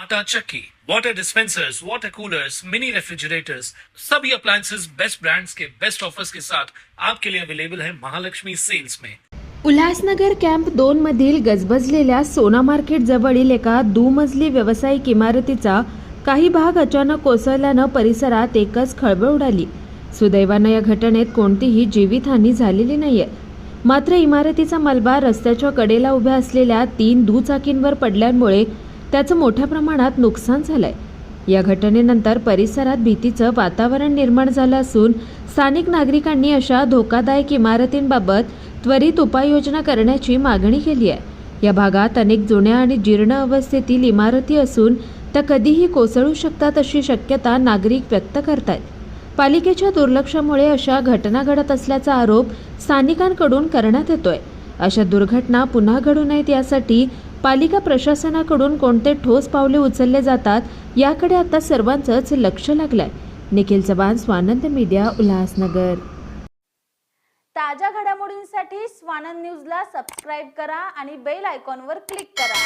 आटा चक्की, water dispensers water coolers mini refrigerators सभी appliances best brands के बेस्ट ऑफर्स के साथ आपके लिए अवेलेबल है महालक्ष्मी सेल्स में। उल्हासनगर कॅम्प दोन मधील गजबजलेल्या सोना मार्केट जवळील एका दुमजली व्यावसायिक इमारतीचा काही भाग अचानक कोसळल्यानं परिसरात एकच खळबळ उडाली. सुदैवानं या घटनेत कोणतीही जीवितहानी झालेली नाहीये. मात्र इमारतीचा मलबा रस्त्याच्या कडेला उभ्या असलेल्या तीन दुचाकींवर पडल्यामुळे त्याचं मोठ्या प्रमाणात नुकसान झालंय. या घटनेनंतर परिसरात भीतीचं वातावरण निर्माण झालं असून स्थानिक नागरिकांनी अशा धोकादायक इमारतींबाबत त्वरित उपाययोजना करण्याची मागणी केली आहे. या भागात अनेक जुन्या आणि जीर्ण अवस्थेतील इमारती असून त्या कधीही कोसळू शकतात अशी शक्यता नागरिक व्यक्त करतायत. पालिकेच्या दुर्लक्षामुळे अशा घटना घडत असल्याचा आरोप स्थानिकांकडून करण्यात येतोय. अशा दुर्घटना पुन्हा घडू नयेत यासाठी पालिका प्रशासनाकडून कोणते ठोस पावले उचलले जातात याकडे आता सर्वांचंच लक्ष लागलंय. निखिल चव्हाण स्वानंद मीडिया उल्हासनगर. ताज्या घडामोडींसाठी स्वानंद न्यूजला सबस्क्राईब करा आणि बेल आयकॉनवर क्लिक करा.